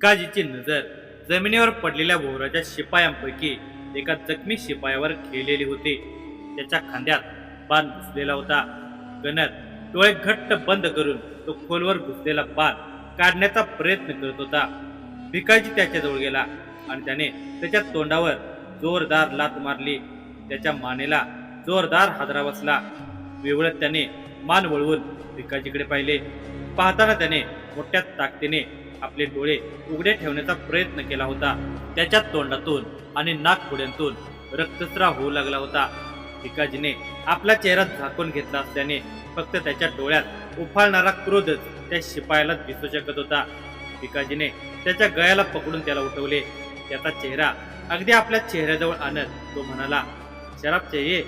भिकाजीची नजर जमिनीवर पडलेल्या भोवराच्या शिपायांपैकी एका जखमी शिपायावर खेळलेली होती. त्याच्या खांद्यात बाण घुसलेला होता. गणत डोळे घट्ट बंद करून तो खोलवर घुसलेला बाण काढण्याचा प्रयत्न करत होता. भिकाजी त्याच्याजवळ गेला आणि त्याने त्याच्या तोंडावर जोरदार लात मारली. त्याच्या मानेला जोरदार हादरा बसला. विवळत त्याने मान वळवून भिकाजीकडे पाहिले. पाहताना त्याने मोठ्या ताकदीने आपले डोळे उघडे ठेवण्याचा प्रयत्न केला होता. त्याच्या तोंडातून आणि नाकपुड्यांतून रक्तस्राव होऊ लागला होता. भिकाजीने आपला चेहरा झाकून घेतला असल्याने फक्त त्याच्या डोळ्यात उफाळणारा क्रोधच त्या शिपायाला दिसू शकत होता. भिकाजीने त्याच्या गळ्याला पकडून त्याला उठवले. त्याचा चेहरा अगदी आपल्या चेहऱ्याजवळ आणत तो म्हणाला शराब ये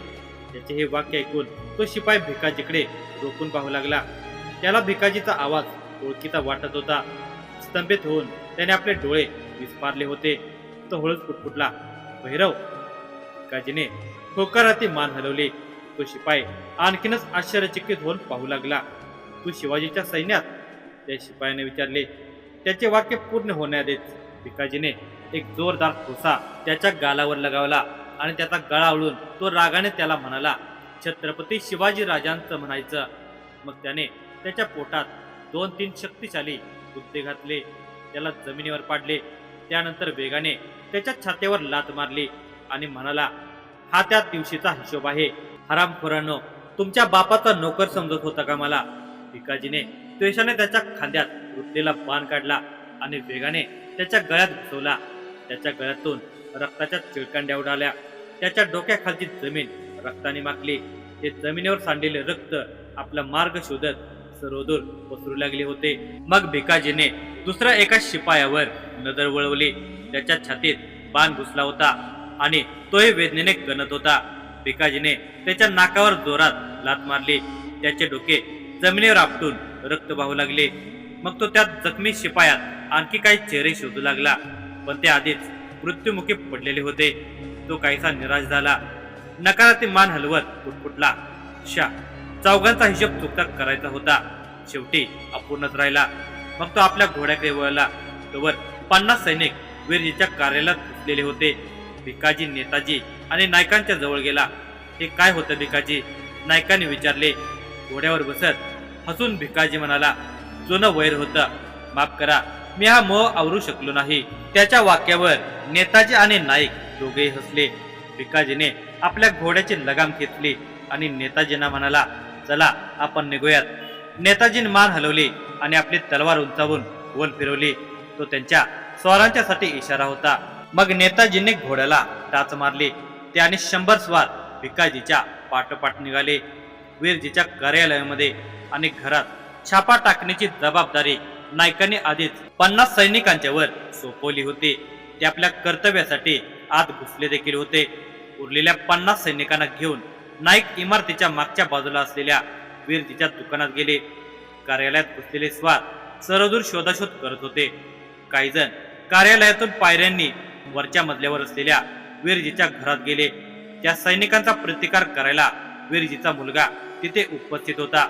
त्याचे हे वाक्य ऐकून तो शिपाई भिकाजीकडे रोखून पाहू लागला. त्याला भिकाजीचा आवाज ओळखीचा वाटत होता. स्तंभित होऊन त्याने आपले डोळे विस्पारले होते. तो हळूच फुटफुटला भैरव! गजने होकाराती मान हलवली. तो शिपाई आणखीनच आश्चर्यचकित होऊन पाहू लागला. तू शिवाजीच्या सैन्यात? त्या शिपायाने विचारले. त्याचे वाक्य पूर्ण होण्याआधीच भिकाजीने एक जोरदार ठोसा त्याच्या गालावर लगावला आणि त्याचा गळा आवळून तो रागाने त्याला म्हणाला छत्रपती शिवाजी राजांचं म्हणायचं. मग त्याने त्याच्या पोटात दोन तीन शक्तिशाली गुद्दे घातले त्याला जमिनीवर पाडले. त्यानंतर वेगाने त्याच्या छात्यावर लात मारली आणि म्हणाला हा त्या दिवशीचा हिशोब आहे. हरामखोरांनो तुमच्या बापाचा नोकर समजत होता का मला? भिकाजीने त्वेषाने त्याच्या खांद्यात रुतलेला बाण काढला आणि वेगाने त्याच्या गळ्यात घुसवला. त्याच्या गळ्यातून रक्ताच्या चिळकांड्या उडाल्या. त्याच्या डोक्याखालची जमीन रक्ताने माखली. ते जमिनीवर सांडलेले रक्त आपला मार्ग शोधत सरोदूर पसरू लागले होते. मग भिकाजीने दुसऱ्या एका शिपायावर नजर वळवली. त्याच्या छातीत बाण घुसला होता आणि तोही वेदनेने गणत होता. भिकाजीने त्याच्या नाकावर जोरात लात मारली. त्याचे डोके जमिनीवर आपटून रक्त वाहू लागले. मग तो त्या जखमी शिपायात आणखी काही चेहरे शोधू लागला. पण ते आधीच मृत्युमुखी पडलेले होते. तो काहीसा निराश झाला. नकाराती मान हलवत फुटफुटला शा चौघांचा हिशोब चुकता करायचा होता. शेवटी अपूर्णच राहिला. मग तो आपल्या घोड्याकडे वळला तोवर पन्नास सैनिक वीरजीच्या कार्यालयात घुसलेले होते. भिकाजी नेताजी आणि नायकांच्या जवळ गेला. हे काय होतं भिकाजी? नायकाने विचारले. घोड्यावर बसत हसून भिकाजी म्हणाला जुनं वैर होतं. माफ करा. मी हा मोह आवरू शकलो नाही. त्याच्या वाक्यावर नेताजी आणि नाईक दोघेही हसले. भिकाजीने आपल्या घोड्याची लगाम खेचली आणि नेताजींना म्हणाला चला आपण निघूयात. नेताजीने मान हलवली आणि आपली तलवार उंचावून गोल फिरवली. तो त्यांच्या स्वारांच्यासाठी इशारा होता. मग नेताजींनी घोड्याला टाच मारली. त्याने शंभर स्वार भिकाजीच्या पाठोपाठ निघाले. वीरजीच्या कार्यालयामध्ये आणि घरात छापा टाकण्याची जबाबदारी नायकांनी आधीच पन्नास सैनिकांच्यावर सोपवली होती. ते आपल्या कर्तव्यासाठी आत घुसले देखील होते. उरलेल्या पन्नास सैनिकांना घेऊन नाईक इमारतीच्या मागच्या बाजूला असलेल्या वीरजीच्या दुकानात गेले. कार्यालयात घुसलेले स्वात सरदूर शोधाशोध करत होते. काही जण कार्यालयातून पायऱ्यांनी वरच्या मजल्यावर असलेल्या वीरजीच्या घरात गेले. त्या सैनिकांचा प्रतिकार करायला वीरजीचा मुलगा तिथे उपस्थित होता.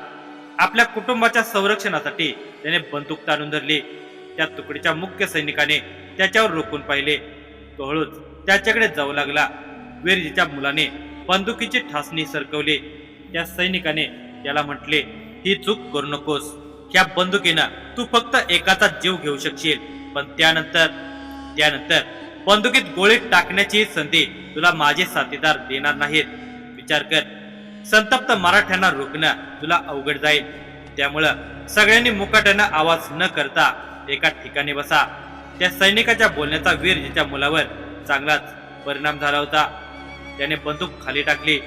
आपल्या कुटुंबाच्या संरक्षणासाठी त्याने बंदूक ताणून धरली. त्या तुकडीच्या मुख्य सैनिकाने त्याच्यावर रोखून पाहिले. तो हळूच त्याच्याकडे जाऊ लागला. वीरजीच्या मुलाने बंदुकीची ठासणी सरकवली. त्या सैनिकाने त्याला म्हटले ही चूक करू नकोस. ह्या बंदुकीनं तू फक्त एकाचा जीव घेऊ शकशील. पण त्यानंतर त्यानंतर बंदुकीत गोळी टाकण्याची संधी तुला माझे साथीदार देणार नाहीत. विचार कर. संतप्त मराठ्यांना रोखणं तुला अवघड जाईल. त्यामुळं सगळ्यांनी मुकाट्यानं आवाज न करता एका ठिकाणी बसा. त्या सैनिकाच्या बोलण्याचा वीर वीरजीच्या मुलावर चांगलाच परिणाम झाला होता. त्याने बंदूक खाली टाकली.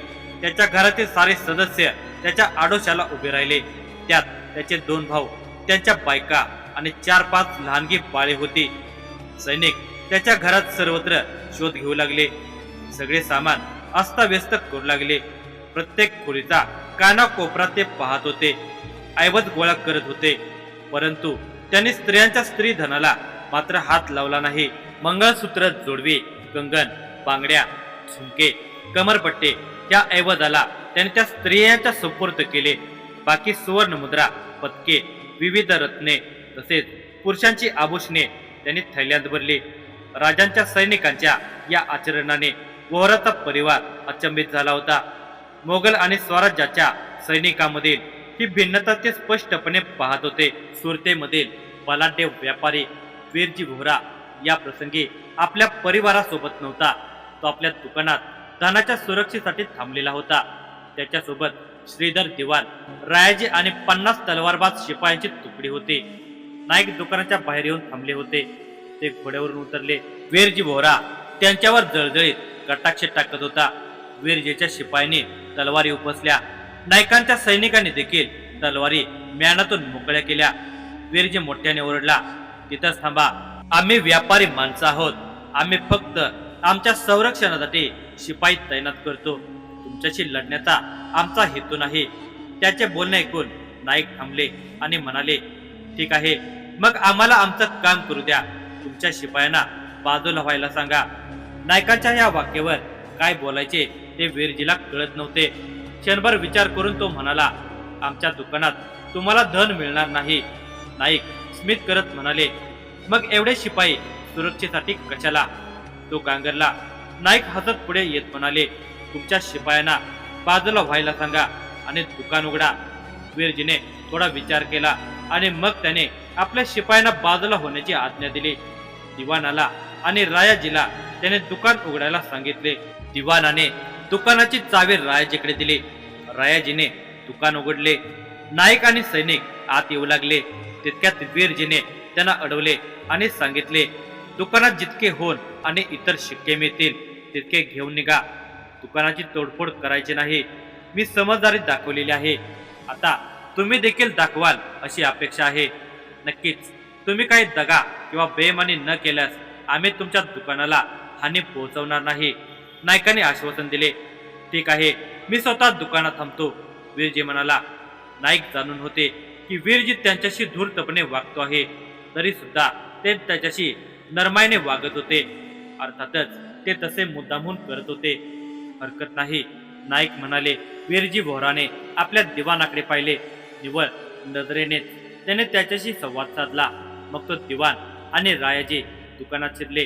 त्याच्या घरातील सारे सदस्य त्याच्या आडोशाला उभे राहिले. त्यात त्याचे दोन भाऊ त्यांच्या बायका आणि चार पाच लहानगी बाळे होती. सैनिक त्याच्या घरात सर्वत्र शोध घेऊ लागले. सगळे सामान अस्ताव्यस्त करू लागले. प्रत्येक खोलीचा काना कोपरा ते पाहत होते. ऐवज गोळा करत होते. परंतु त्यांनी स्त्रियांच्या स्त्री धनाला मात्र हात लावला नाही. मंगळसूत्र जोडवी कंगन बांगड्या झुमके कमरपट्टे या ऐवजाला त्याने त्या स्त्रियांच्या सुपूर्द केले. बाकी सुवर्ण मुद्रा पदके विविध रत्ने तसेच पुरुषांची आभूषणे त्यांनी थैल्यात भरली. राजांच्या सैनिकांच्या या आचरणाने वोहराचा परिवार अचंबित झाला होता. मोगल आणि स्वराज्याच्या सैनिकांमधील ही भिन्नता ते स्पष्टपणे पाहत होते. सुरतेमधील बलाढ्य व्यापारी वीरजी वोहरा या प्रसंगी आपल्या परिवारासोबत नव्हता. तो आपल्या दुकानात धनाच्या सुरक्षेसाठी थांबलेला होता. त्याच्यासोबत श्रीधर दिवान रायाजी आणि पन्नास तलवारबाज शिपायांची तुकडी होती. नाईक दुकानाच्या बाहेर येऊन थांबले होते. ते घोड्यावरून उतरले. वीरजी भोरा त्यांच्यावर जळजळीत कटाक्ष टाकत होता. वीरजीच्या शिपायांनी तलवारी उपसल्या. नायकांच्या सैनिकांनी देखील तलवारी म्यानातून मोकळ्या केल्या. वीरजी मोठ्याने ओरडला तिथंच थांबा. आम्ही व्यापारी माणसं आहोत. आम्ही फक्त आमच्या संरक्षणासाठी शिपाई तैनात करतो. तुमच्याशी लढण्याचा आमचा हेतू नाही. त्याचे बोलणे ऐकून नाईक थांबले आणि म्हणाले ठीक आहे मग आम्हाला आमचं काम करू द्या. तुमच्या शिपायांना बाजूला व्हायला सांगा. नायकाच्या या वाक्यावर काय बोलायचे ते वीरजीला कळत नव्हते. क्षणभर विचार करून तो म्हणाला आमच्या दुकानात तुम्हाला धन मिळणार नाही. नाईक स्मित करत म्हणाले मग एवढे शिपाई सुरक्षेसाठी कशाला? तो गांगरला नाईक हसत पुढे येत म्हणाले तुमच्या शिपायांना बाजूला व्हायला सांगा आणि दुकान उघडा. वीरजीने थोडा विचार केला आणि मग त्याने आपल्या शिपायांना बाजूला होण्याची आज्ञा दिली. दिवानाला आणि रायाजीला त्याने दुकान उघडायला सांगितले. दिवानाने दुकानाची चावी रायाजीकडे दिली. रायाजीने दुकान उघडले. नाईक आणि सैनिक आत येऊ लागले. तितक्यात वीरजीने त्यांना अडवले आणि सांगितले दुकानात जितके होऊन आणि इतर शिक्के मिळतील तितके घेऊन निघा. दुकानाची तोडफोड करायची नाही. मी समजदारी दाखवलेली आहे. आता तुम्ही देखील दाखवाल अशी अपेक्षा आहे. नक्कीच तुम्ही काही दगा किंवा बेमानी न केल्यास आम्ही तुमच्या दुकानाला हानी पोहोचवणार नाही. नायकाने आश्वासन दिले ठीक आहे मी स्वतः दुकानात थांबतो. वीरजी म्हणाला. नाईक जाणून होते की वीरजी त्यांच्याशी धूर्तपणे वागतो आहे. तरी सुद्धा ते त्याच्याशी नरमाईने वागत होते. अर्थातच ते तसे मुद्दामहून करत होते. हरकत नाही. नाईक म्हणाले वीरजी भोराने आपल्या दिवानाकडे पाहिले. निवळ नजरेने त्याने त्याच्याशी संवाद साधला. मग तो दिवाण आणि रायाजी दुकानात शिरले.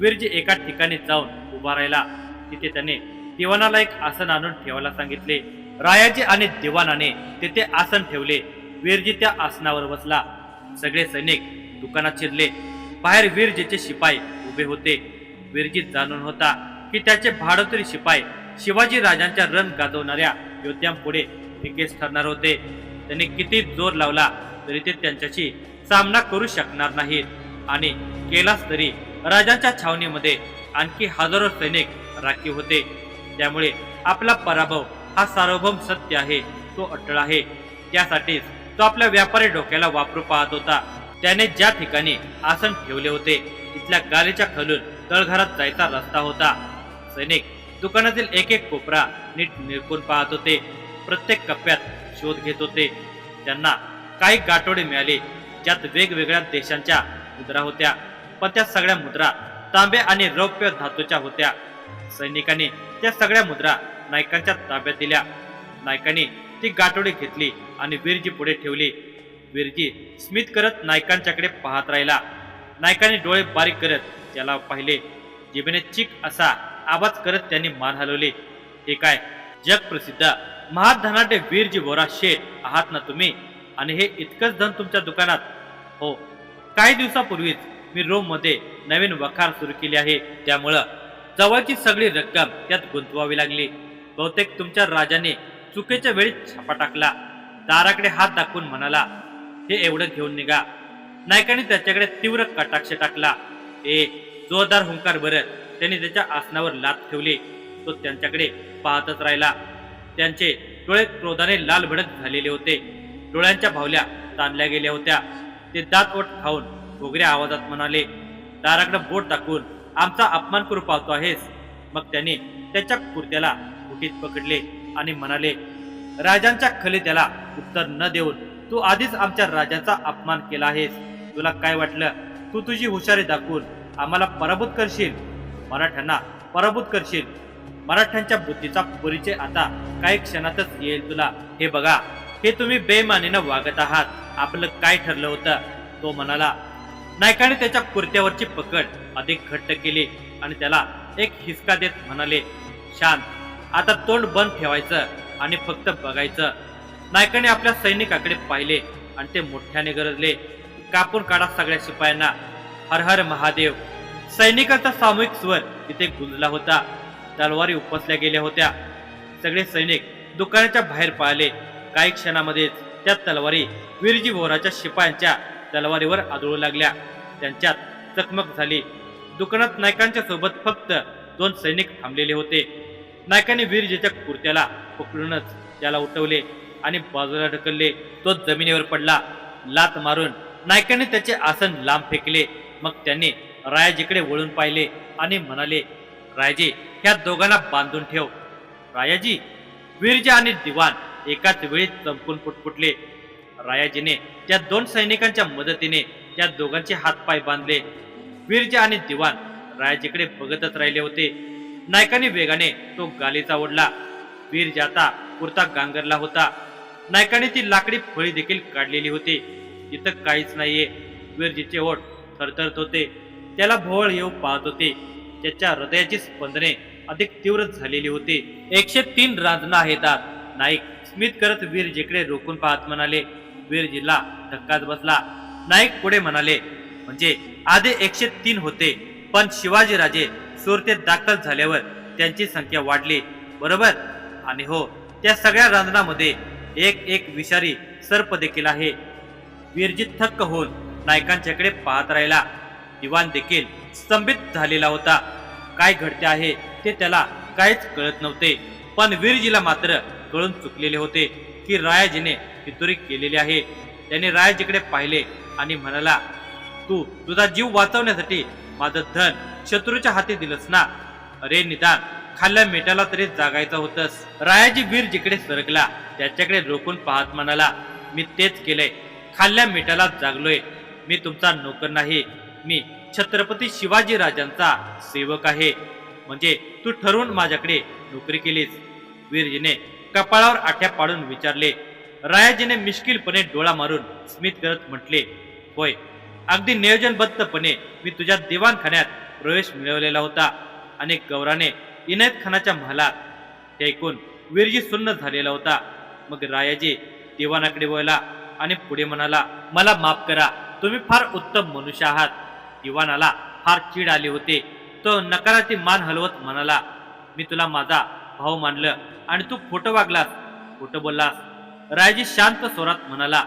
वीरजी एका ठिकाणी जाऊन उभा राहिला. तिथे त्याने दिवानाला एक आसन आणून ठेवायला सांगितले. रायाजी आणि दिवानाने तिथे आसन ठेवले. वीरजी त्या आसनावर बसला. सगळे सैनिक दुकानात शिरले. बाहेर वीरजीचे शिपाई उभे होते. वीरजीत जाणून होता की त्याचे भाडोत्री शिपाई शिवाजी राजांच्या रण गाजवणाऱ्या योद्ध्यांपुढे निकेस ठरणार होते. त्यांनी किती जोर लावला तरी ते त्यांच्याशी सामना करू शकणार नाहीत आणि केलाच तरी राजांच्या छावणीमध्ये आणखी हजारो सैनिक राखीव होते. त्यामुळे आपला पराभव हा सार्वभौम सत्य आहे तो अटळ आहे. त्यासाठीच तो आपल्या व्यापारी डोक्याला वापरू पाहत होता. त्याने ज्या ठिकाणी आसन ठेवले होते तिथल्या गालीच्या खालून तळघरात जायचा रस्ता होता. सैनिक दुकानातील एक एक कोपरा नीट निरकून पाहत होते. प्रत्येक कप्प्यात शोध घेत होते. त्यांना काही गाठोडे मिळाले ज्यात वेगवेगळ्या देशांच्या मुद्रा होत्या. पण त्या सगळ्या मुद्रा तांबे आणि रौप्य धातूच्या होत्या. सैनिकांनी त्या सगळ्या मुद्रा नायकांच्या ताब्यात दिल्या. नायकांनी ती गाठोडी घेतली आणि वीरजी पुढे ठेवली. वीरजी स्मित करत नायकांच्याकडे पाहत राहिला. नायकाने डोळे बारीक करत त्याला पाहिले. जिबेने चिक असा आवाज करत त्यांनी मान हलवली. हे काय? जग प्रसिद्ध. महाधनाढ्य वीरजी बोरा शेठ आहात ना तुम्ही? आणि हे इतकंच धन तुमच्या दुकानात? हो. काही दिवसापूर्वीच मी रोममध्ये नवीन वखार सुरू केली आहे. त्यामुळं जवळची सगळी रक्कम त्यात गुंतवावी लागली. बहुतेक तुमच्या राजाने चुकीच्या वेळी छापा टाकला. दाराकडे हात दाखवून म्हणाला हे एवढं घेऊन निघा. नायकाने त्याच्याकडे तीव्र कटाक्ष टाकला. ए जोरदार हुंकार भरत त्यांनी त्याच्या आसनावर लात ठेवली. तो त्यांच्याकडे पाहतच राहिला. त्यांचे डोळे क्रोधाने लाल भडक झालेले होते. डोळ्यांच्या भावल्या ताणल्या गेल्या होत्या. ते दात ओट खाऊन घोगऱ्या आवाजात म्हणाले दाराकडे बोट दाखवून आमचा अपमान करू पाहतो आहेस. मग त्याने त्याच्या कुर्त्याला मुठीत पकडले आणि म्हणाले राजांच्या खलित्याला उत्तर न देऊन तू आधीच आमच्या राजाचा अपमान केला आहेस. तुला काय वाटलं? तू तुझी हुशारी दाखवून आम्हाला पराभूत करशील? मराठ्यांना पराभूत करशील? मराठ्यांच्या बुद्धीचा परिचय आता काही क्षणातच येईल तुला. हे बघा हे तुम्ही बेमानीनं वागत आहात. आपलं काय ठरलं होतं? तो म्हणाला नायकाने त्याच्या कुर्त्यावरची पकड अधिक घट्ट केली आणि त्याला एक हिसका देत म्हणाले शांत आता तोंड बंद ठेवायचं आणि फक्त बघायचं. नायकाने आपल्या सैनिकाकडे पाहिले आणि ते मोठ्याने गरजले. कापून काढा सगळ्या शिपायांना. हर हर महादेव. सैनिकांचा सामूहिक स्वर तिथे गुंजला होता. तलवारी उपसल्या गेल्या होत्या. सगळे सैनिक दुकानाच्या बाहेर पाहिले काही क्षणामध्येच त्या तलवारी वीरजी भोराच्या शिपायांच्या तलवारीवर आदळू लागल्या. त्यांच्यात चकमक झाली. दुकानात नायकांच्या सोबत फक्त दोन सैनिक थांबलेले होते. नायकाने वीरजीच्या कुर्त्याला पकडूनच त्याला उठवले. आणि बाजूला ढकलले तो जमिनीवर पडला लात मारून नायकाने त्याचे आसन लांब फेकले. मग त्यांनी रायाजीकडे वळून पाहिले आणि म्हणाले रायाजी ह्या दोघांना बांधून ठेव. रायाजी वीरजी आणि दिवाण एकाच वेळी चमकून फुटफुटले रायाजीने त्या दोन सैनिकांच्या मदतीने त्या दोघांचे हातपाय बांधले. वीरजी आणि दिवाण रायाजीकडे बघतच राहिले होते. नायकाने वेगाने तो गालीचा ओढला. वीरजी आता पुरता गांगरला होता. नायकाने ती लाकडी फळी देखील काढलेली होती. तिथं काहीच नाहीये. वीरजीचे ओठ थरथरत होते. त्याला भोवळ येऊ पाहत होते. त्याच्या हृदयाची स्पंदने अधिक तीव्र झालेली होती. एकशे तीन रांजना आहेत नाईक स्मित करत वीरजीकडे रोखून पाहत म्हणाले वीरजीला धक्काच बसला. नाईक पुढे म्हणाले म्हणजे आधी एकशे तीन होते पण शिवाजीराजे सुरतेत दाखल झाल्यावर त्यांची संख्या वाढली. बरोबर? आणि हो त्या सगळ्या रांधनामध्ये एक एक विषारी सर्प देखील आहे. वीरजीत थक्क होऊन नायकांच्याकडे पाहत राहिला. दिवान देखील स्तंभित झालेला होता. काय घडते आहे ते त्याला काहीच कळत नव्हते. पण वीरजीला मात्र कळून चुकलेले होते की रायाजीने फितुरी केलेली आहे. त्याने रायाजीकडे पाहिले आणि म्हणाला तू तुझा जीव वाचवण्यासाठी माझं धन शत्रूच्या हाती दिलंस ना? अरे निदान खाल्ल्या मेटाला तरी जागायचं होतस. रायाजी वीर जिकडे सरकला. त्याच्याकडे रोखून पाहत म्हणाला मी तेच केलंय. खाल्ल्या मिठाला जागलोय. मी तुमचा नोकर नाही. मी छत्रपती शिवाजी राजांचा सेवक आहे. म्हणजे तू ठरवून माझ्याकडे नोकरी केलीस. वीरजीने कपाळावर आठ्या पाडून विचारले. रायाजीने मिश्किलपणे डोळा मारून स्मित करत म्हटले होय अगदी नियोजनबद्धपणे मी तुझ्या दिवाणखान्यात प्रवेश मिळवलेला होता आणि गौराने इनायत खानाच्या महालात ते ऐकून वीरजी सुन्न झालेला होता. मग रायाजी दिवाणाकडे वळला आणि पुढे म्हणाला मला माफ करा तुम्ही फार उत्तम मनुष्य आहात. दिवाणाला फार चीड आली होती. तो नकाराची मान हलवत म्हणाला मी तुला माझा भाऊ मानलं आणि तू खोटं वागलास खोटं बोललास. रायजी शांत स्वरात म्हणाला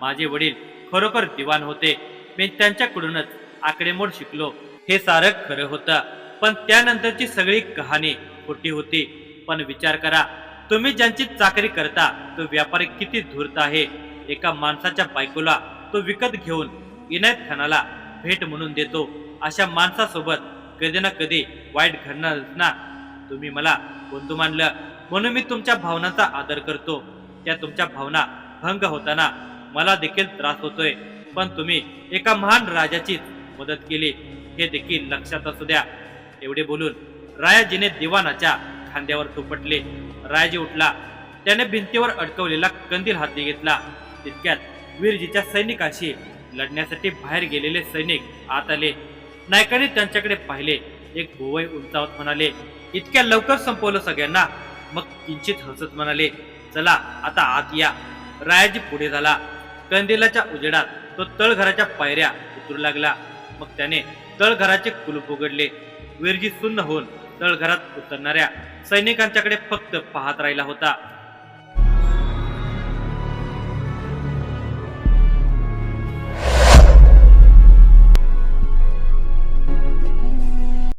माझे वडील खरोखर दिवाण होते. मी त्यांच्याकडूनच आकडेमोड शिकलो. हे सारं खरं होतं. पण त्यानंतरची सगळी कहाणी खोटी होती. पण विचार करा तुम्ही ज्यांची चाकरी करता तो व्यापारी किती धूर्त आहे? एका माणसाच्या बायकोला तो विकत घेऊन इनायत खानाला भेट म्हणून देतो. अशा माणसासोबत कधी ना कधी वाईट घडणारच ना. तुम्ही मला बंधू मानलं म्हणून मी तुमच्या भावनांचा आदर करतो. त्या तुमच्या भावना भंग होताना मला देखील त्रास होतोय. पण तुम्ही एका महान राजाचीच मदत केली हे देखील लक्षात असू द्या. एवढे बोलून रायाजीने दिवानाच्या खांद्यावर थोपटले रायजी उठला. त्याने भिंतीवर अडकवलेला कंदील हाती घेतला. तितक्यात वीरजीच्या सैनिकाशी लढण्यासाठी बाहेर गेलेले सैनिक आत आले. नायकाने त्यांच्याकडे पाहिले. एक भोवई उंचावत म्हणाले इतक्या लवकर संपवलं सगळ्यांना. मग किंचित हसत म्हणाले चला आता आत या. रायाजी पुढे झाला. कंदिलाच्या उजेडात तो तळघराच्या पायऱ्या उतरू लागला. मग त्याने तळघराचे कुलूप उघडले. वीरजी सुन्न होऊन तळघरात उतरणाऱ्या सैनिकांच्याकडे फक्त पाहत राहिला होता.